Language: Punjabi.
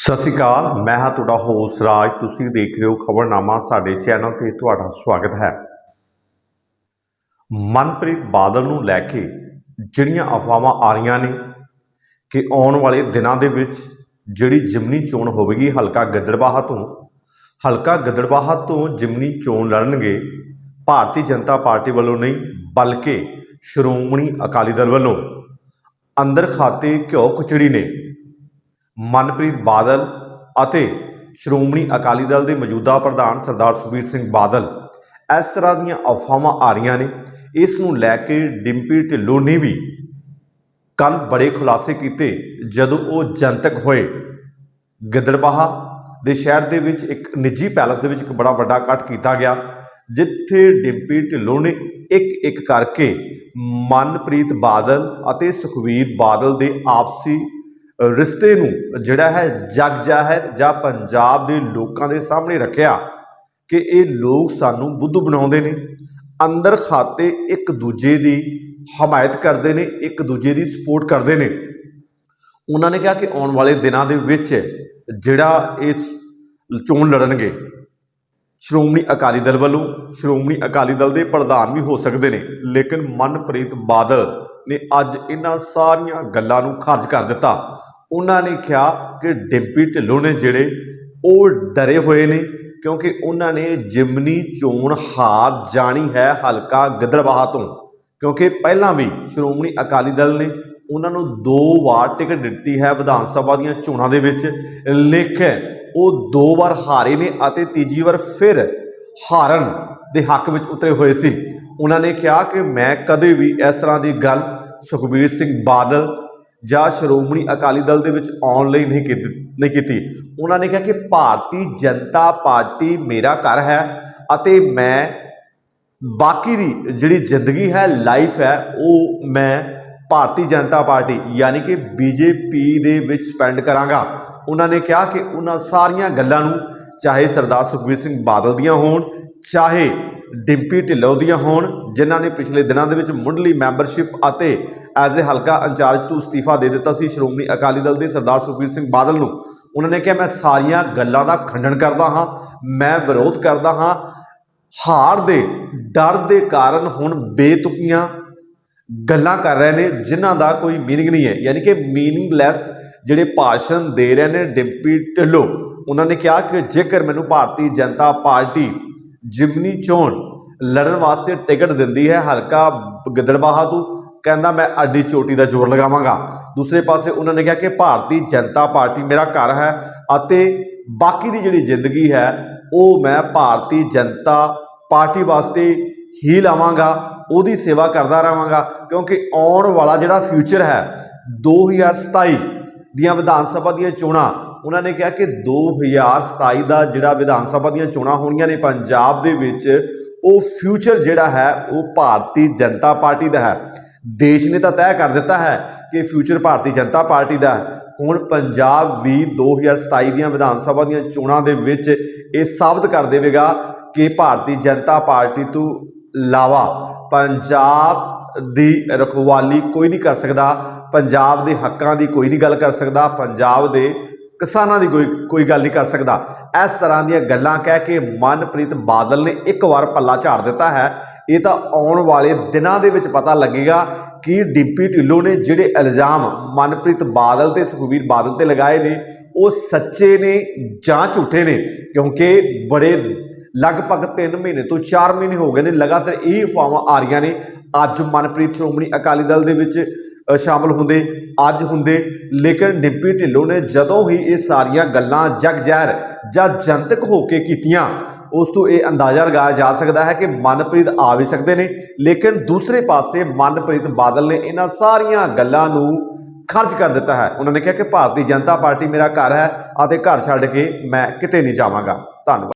ਸਤਿ ਸ਼੍ਰੀ ਅਕਾਲ, ਮੈਂ ਹਾਂ ਤੁਹਾਡਾ ਹੋਸਟ ਰਾਜ। ਤੁਸੀਂ ਦੇਖ ਰਹੇ ਹੋ ਖਬਰਨਾਮਾ, ਸਾਡੇ ਚੈਨਲ ਤੇ ਤੁਹਾਡਾ ਸਵਾਗਤ ਹੈ। ਮਨਪ੍ਰੀਤ ਬਾਦਲ ਨੂੰ ਲੈ ਕੇ ਜਿਹੜੀਆਂ ਅਫਵਾਹਾਂ ਆ ਰਹੀਆਂ ਨੇ ਕਿ ਆਉਣ ਵਾਲੇ ਦਿਨਾਂ ਦੇ ਵਿੱਚ ਜਿਹੜੀ ਜਿਮਨੀ ਚੋਣ ਹੋਵੇਗੀ, ਹਲਕਾ ਗਿੱਦੜਬਾਹਾ ਤੋਂ, ਹਲਕਾ ਗਿੱਦੜਬਾਹਾ ਤੋਂ ਜਿਮਨੀ ਚੋਣ ਲੜਨਗੇ, ਭਾਰਤੀ ਜਨਤਾ ਪਾਰਟੀ ਵੱਲੋਂ ਨਹੀਂ, ਬਲਕਿ ਸ਼੍ਰੋਮਣੀ ਅਕਾਲੀ ਦਲ ਵੱਲੋਂ। ਅੰਦਰ ਖਾਤੇ ਘਿਓ ਖਿਚੜੀ ਨੇ। ਮਨਪ੍ਰੀਤ ਬਾਦਲ ਅਤੇ ਸ਼੍ਰੋਮਣੀ ਅਕਾਲੀ ਦਲ ਦੇ ਮੌਜੂਦਾ ਪ੍ਰਧਾਨ ਸਰਦਾਰ ਸੁਖਬੀਰ ਸਿੰਘ ਬਾਦਲ ਇਸ ਤਰ੍ਹਾਂ ਦੀਆਂ ਅਫਵਾਹਾਂ ਆ ਰਹੀਆਂ ਨੇ। ਇਸ ਨੂੰ ਲੈ ਕੇ ਡਿੰਪੀ ਢਿੱਲੋਂ ਨੇ ਵੀ ਕੱਲ ਬੜੇ ਖੁਲਾਸੇ ਕੀਤੇ ਜਦੋਂ ਉਹ ਜਨਤਕ ਹੋਏ। ਗਿੱਦੜਬਾਹਾ ਦੇ ਸ਼ਹਿਰ ਦੇ ਵਿੱਚ ਇੱਕ ਨਿੱਜੀ ਪੈਲਸ ਦੇ ਵਿੱਚ ਇੱਕ ਬੜਾ ਵੱਡਾ ਇਕੱਠ ਕੀਤਾ ਗਿਆ, ਜਿੱਥੇ ਡਿੰਪੀ ਢਿੱਲੋਂ ਨੇ ਇੱਕ ਇੱਕ ਕਰਕੇ ਮਨਪ੍ਰੀਤ ਬਾਦਲ ਅਤੇ ਸੁਖਵੀਰ ਬਾਦਲ ਦੇ ਆਪਸੀ ਰਿਸ਼ਤੇ ਨੂੰ ਜਿਹੜਾ ਹੈ ਜਗ ਜਾਹਿਰ ਜਾਂ ਪੰਜਾਬ ਦੇ ਲੋਕਾਂ ਦੇ ਸਾਹਮਣੇ ਰੱਖਿਆ ਕਿ ਇਹ ਲੋਕ ਸਾਨੂੰ ਬੁੱਧੂ ਬਣਾਉਂਦੇ ਨੇ, ਅੰਦਰ ਖਾਤੇ ਇੱਕ ਦੂਜੇ ਦੀ ਹਮਾਇਤ ਕਰਦੇ ਨੇ, ਇੱਕ ਦੂਜੇ ਦੀ ਸਪੋਰਟ ਕਰਦੇ ਨੇ। ਉਹਨਾਂ ਨੇ ਕਿਹਾ ਕਿ ਆਉਣ ਵਾਲੇ ਦਿਨਾਂ ਦੇ ਵਿੱਚ ਜਿਹੜਾ ਇਸ ਚੋਣ ਲੜਨਗੇ, ਸ਼੍ਰੋਮਣੀ ਅਕਾਲੀ ਦਲ ਵੱਲੋਂ, ਸ਼੍ਰੋਮਣੀ ਅਕਾਲੀ ਦਲ ਦੇ ਪ੍ਰਧਾਨ ਵੀ ਹੋ ਸਕਦੇ ਨੇ, ਲੇਕਿਨ ਮਨਪ੍ਰੀਤ ਬਾਦਲ ਨੇ ਅੱਜ ਇਹਨਾਂ ਸਾਰੀਆਂ ਗੱਲਾਂ ਨੂੰ ਖਾਰਜ ਕਰ ਦਿੱਤਾ। ਉਹਨਾਂ ਨੇ ਕਿਹਾ ਕਿ ਡਿੰਪੀ ਢਿੱਲੋਂ ਨੇ ਜਿਹੜੇ ਉਹ ਡਰੇ ਹੋਏ ਨੇ ਕਿਉਂਕਿ ਉਹਨਾਂ ਨੇ ਜਿਮਨੀ ਚੋਣ ਹਾਰ ਜਾਣੀ ਹੈ ਹਲਕਾ ਗਿੱਦੜਬਾਹਾ ਤੋਂ। ਕਿਉਂਕਿ ਪਹਿਲਾਂ ਵੀ ਸ਼੍ਰੋਮਣੀ ਅਕਾਲੀ ਦਲ ਨੇ ਉਹਨਾਂ ਨੂੰ ਦੋ ਵਾਰ ਟਿਕਟ ਦਿੱਤੀ ਹੈ ਵਿਧਾਨ ਸਭਾ ਦੀਆਂ ਚੋਣਾਂ ਦੇ ਵਿੱਚ। ਲੇਕਿਨ ਉਹ ਦੋ ਵਾਰ ਹਾਰੇ ਨੇ ਅਤੇ ਤੀਜੀ ਵਾਰ ਫਿਰ ਹਾਰਨ ਦੇ ਹੱਕ ਵਿੱਚ ਉਤਰੇ ਹੋਏ ਸੀ। ਉਹਨਾਂ ਨੇ ਕਿਹਾ ਕਿ ਮੈਂ ਕਦੇ ਵੀ ਇਸ ਤਰ੍ਹਾਂ ਦੀ ਗੱਲ ਸੁਖਬੀਰ ਸਿੰਘ ਬਾਦਲ ਜਾਂ ਸ਼੍ਰੋਮਣੀ ਅਕਾਲੀ ਦਲ ਦੇ ਵਿੱਚ ਆਉਣ ਲਈ ਨਹੀਂ ਕੀਤੀ ਨਹੀਂ ਕੀਤੀ। ਉਹਨਾਂ ਨੇ ਕਿਹਾ ਕਿ ਭਾਰਤੀ ਜਨਤਾ ਪਾਰਟੀ ਮੇਰਾ ਘਰ ਹੈ ਅਤੇ ਮੈਂ ਬਾਕੀ ਦੀ ਜਿਹੜੀ ਜ਼ਿੰਦਗੀ ਹੈ, ਲਾਈਫ ਹੈ, ਉਹ ਮੈਂ ਭਾਰਤੀ ਜਨਤਾ ਪਾਰਟੀ ਯਾਨੀ ਕਿ ਬੀਜੇਪੀ ਦੇ ਵਿੱਚ ਸਪੈਂਡ ਕਰਾਂਗਾ। ਉਹਨਾਂ ਨੇ ਕਿਹਾ ਕਿ ਉਹਨਾਂ ਸਾਰੀਆਂ ਗੱਲਾਂ ਨੂੰ ਚਾਹੇ ਸਰਦਾਰ ਸੁਖਬੀਰ ਸਿੰਘ ਬਾਦਲ ਦੀਆਂ ਹੋਣ, ਚਾਹੇ ਡਿੰਪੀ ਢਿੱਲੋਂ ਦੀਆਂ ਹੋਣ, ਜਿਨ੍ਹਾਂ ਨੇ ਪਿਛਲੇ ਦਿਨਾਂ ਦੇ ਵਿੱਚ ਮੁੱਢਲੀ ਮੈਂਬਰਸ਼ਿਪ ਅਤੇ ਐਜ਼ ਅ ਹਲਕਾ ਇੰਚਾਰਜ ਤੋਂ ਅਸਤੀਫਾ ਦੇ ਦਿੱਤਾ ਸੀ ਸ਼੍ਰੋਮਣੀ ਅਕਾਲੀ ਦਲ ਦੇ ਸਰਦਾਰ ਸੁਖਬੀਰ ਸਿੰਘ ਬਾਦਲ ਨੂੰ। ਉਹਨਾਂ ਨੇ ਕਿਹਾ, ਮੈਂ ਸਾਰੀਆਂ ਗੱਲਾਂ ਦਾ ਖੰਡਨ ਕਰਦਾ ਹਾਂ, ਮੈਂ ਵਿਰੋਧ ਕਰਦਾ ਹਾਂ। ਹਾਰ ਦੇ ਡਰ ਦੇ ਕਾਰਨ ਹੁਣ ਬੇਤੁਕੀਆਂ ਗੱਲਾਂ ਕਰ ਰਹੇ ਨੇ, ਜਿਨ੍ਹਾਂ ਦਾ ਕੋਈ ਮੀਨਿੰਗ ਨਹੀਂ ਹੈ। ਯਾਨੀ ਕਿ ਮੀਨਿੰਗਲੈਸ ਜਿਹੜੇ ਭਾਸ਼ਣ ਦੇ ਰਹੇ ਨੇ ਡਿੰਪੀ ਢਿੱਲੋਂ, ਉਹਨਾਂ ਨੇ ਕਿਹਾ ਕਿ ਜੇਕਰ ਮੈਨੂੰ ਭਾਰਤੀ ਜਨਤਾ ਪਾਰਟੀ ਜਿਮਨੀ ਚੋਣ ਲੜਨ ਵਾਸਤੇ ਟਿਕਟ ਦਿੰਦੀ ਹੈ, ਹਲਕਾ ਗਿੱਦੜਬਾਹਾ ਤੋਂ। ਕਹਿੰਦਾ, ਮੈਂ ਅੱਡੀ ਚੋਟੀ ਦਾ ਜ਼ੋਰ ਲਗਾਵਾਂਗਾ। ਦੂਸਰੇ ਪਾਸੇ ਉਹਨਾਂ ਨੇ ਕਿਹਾ ਕਿ ਭਾਰਤੀ ਜਨਤਾ ਪਾਰਟੀ ਮੇਰਾ ਘਰ ਹੈ ਅਤੇ ਬਾਕੀ ਦੀ ਜਿਹੜੀ ਜ਼ਿੰਦਗੀ ਹੈ, ਉਹ ਮੈਂ ਭਾਰਤੀ ਜਨਤਾ ਪਾਰਟੀ ਵਾਸਤੇ ਹੀ ਲਾਵਾਂਗਾ, ਉਹਦੀ ਸੇਵਾ ਕਰਦਾ ਰਹਾਂਗਾ, ਕਿਉਂਕਿ ਆਉਣ ਵਾਲਾ ਜਿਹੜਾ ਫਿਊਚਰ ਹੈ 2027 ਦੀਆਂ ਵਿਧਾਨ ਸਭਾ ਦੀਆਂ ਚੋਣਾਂ ਉਹਨਾਂ ਨੇ ਕਿਹਾ ਕਿ 2027 ਦਾ ਜਿਹੜਾ ਵਿਧਾਨ ਸਭਾ ਦੀਆਂ ਚੋਣਾਂ ਹੋਣੀਆਂ ਨੇ ਪੰਜਾਬ ਦੇ ਵਿੱਚ, ਉਹ ਫਿਊਚਰ ਜਿਹੜਾ ਹੈ, ਉਹ ਭਾਰਤੀ ਜਨਤਾ ਪਾਰਟੀ ਦਾ ਹੈ। ਦੇਸ਼ ਨੇ ਤਾਂ ਤੈਅ ਕਰ ਦਿੱਤਾ ਹੈ ਕਿ ਫਿਊਚਰ ਭਾਰਤੀ ਜਨਤਾ ਪਾਰਟੀ ਦਾ ਹੁਣ ਪੰਜਾਬ ਵੀ 2027 ਦੀਆਂ ਵਿਧਾਨ ਸਭਾ ਦੀਆਂ ਚੋਣਾਂ ਦੇ ਵਿੱਚ ਇਹ ਸਾਬਤ ਕਰ ਦੇਵੇਗਾ ਕਿ ਭਾਰਤੀ ਜਨਤਾ ਪਾਰਟੀ ਤੋਂ ਇਲਾਵਾ ਪੰਜਾਬ ਦੀ ਰਖਵਾਲੀ ਕੋਈ ਨਹੀਂ ਕਰ ਸਕਦਾ, ਪੰਜਾਬ ਦੇ ਹੱਕਾਂ ਦੀ ਕੋਈ ਨਹੀਂ ਗੱਲ ਕਰ ਸਕਦਾ, ਪੰਜਾਬ ਦੇ ਕਿਸਾਨਾਂ ਦੀ ਕੋਈ ਕੋਈ ਗੱਲ ਨਹੀਂ ਕਰ ਸਕਦਾ। ਇਸ ਤਰ੍ਹਾਂ ਦੀਆਂ ਗੱਲਾਂ ਕਹਿ ਕੇ ਮਨਪ੍ਰੀਤ ਬਾਦਲ ਨੇ ਇੱਕ ਵਾਰ ਪੱਲਾ ਝਾੜ ਦਿੱਤਾ ਹੈ। ਇਹ ਤਾਂ ਆਉਣ ਵਾਲੇ ਦਿਨਾਂ ਦੇ ਵਿੱਚ ਪਤਾ ਲੱਗੇਗਾ ਕਿ ਡਿੰਪੀ ਢਿੱਲੋਂ ਨੇ ਜਿਹੜੇ ਇਲਜ਼ਾਮ ਮਨਪ੍ਰੀਤ ਬਾਦਲ ਤੇ ਸੁਖਬੀਰ ਬਾਦਲ ਤੇ ਲਗਾਏ ਨੇ, ਉਹ ਸੱਚੇ ਨੇ ਜਾਂ ਝੂਠੇ ਨੇ? ਕਿਉਂਕਿ ਬੜੇ ਲਗਭਗ 3 ਮਹੀਨੇ ਤੋਂ 4 ਮਹੀਨੇ ਹੋ ਗਏ ਨੇ, ਲਗਾਤਾਰ ਇਹ ਅਫਵਾਹਾਂ ਆ ਰਹੀਆਂ ਨੇ। ਅੱਜ ਮਨਪ੍ਰੀਤ ਸ਼੍ਰੋਮਣੀ ਅਕਾਲੀ ਦਲ ਦੇ ਵਿੱਚ ਸ਼ਾਮਲ ਹੁੰਦੇ, ਅੱਜ ਹੁੰਦੇ। ਲੇਕਿਨ ਡਿੰਪੀ ਢਿੱਲੋਂ ਨੇ ਜਦੋਂ ਹੀ ਇਹ ਸਾਰੀਆਂ ਗੱਲਾਂ ਜਗ ਜ਼ਹਿਰ ਜਾਂ ਜਨਤਕ ਹੋ ਕੇ ਕੀਤੀਆਂ, ਉਸ ਤੋਂ ਇਹ ਅੰਦਾਜ਼ਾ ਲਗਾਇਆ ਜਾ ਸਕਦਾ ਹੈ ਕਿ ਮਨਪ੍ਰੀਤ ਆ ਵੀ ਸਕਦੇ ਨੇ। ਲੇਕਿਨ ਦੂਸਰੇ ਪਾਸੇ ਮਨਪ੍ਰੀਤ ਬਾਦਲ ਨੇ ਇਹਨਾਂ ਸਾਰੀਆਂ ਗੱਲਾਂ ਨੂੰ ਖਰਚ ਕਰ ਦਿੱਤਾ ਹੈ। ਉਹਨਾਂ ਨੇ ਕਿਹਾ ਕਿ ਭਾਰਤੀ ਜਨਤਾ ਪਾਰਟੀ ਮੇਰਾ ਘਰ ਹੈ ਅਤੇ ਘਰ ਛੱਡ ਕੇ ਮੈਂ ਕਿਤੇ ਨਹੀਂ ਜਾਵਾਂਗਾ। ਧੰਨਵਾਦ।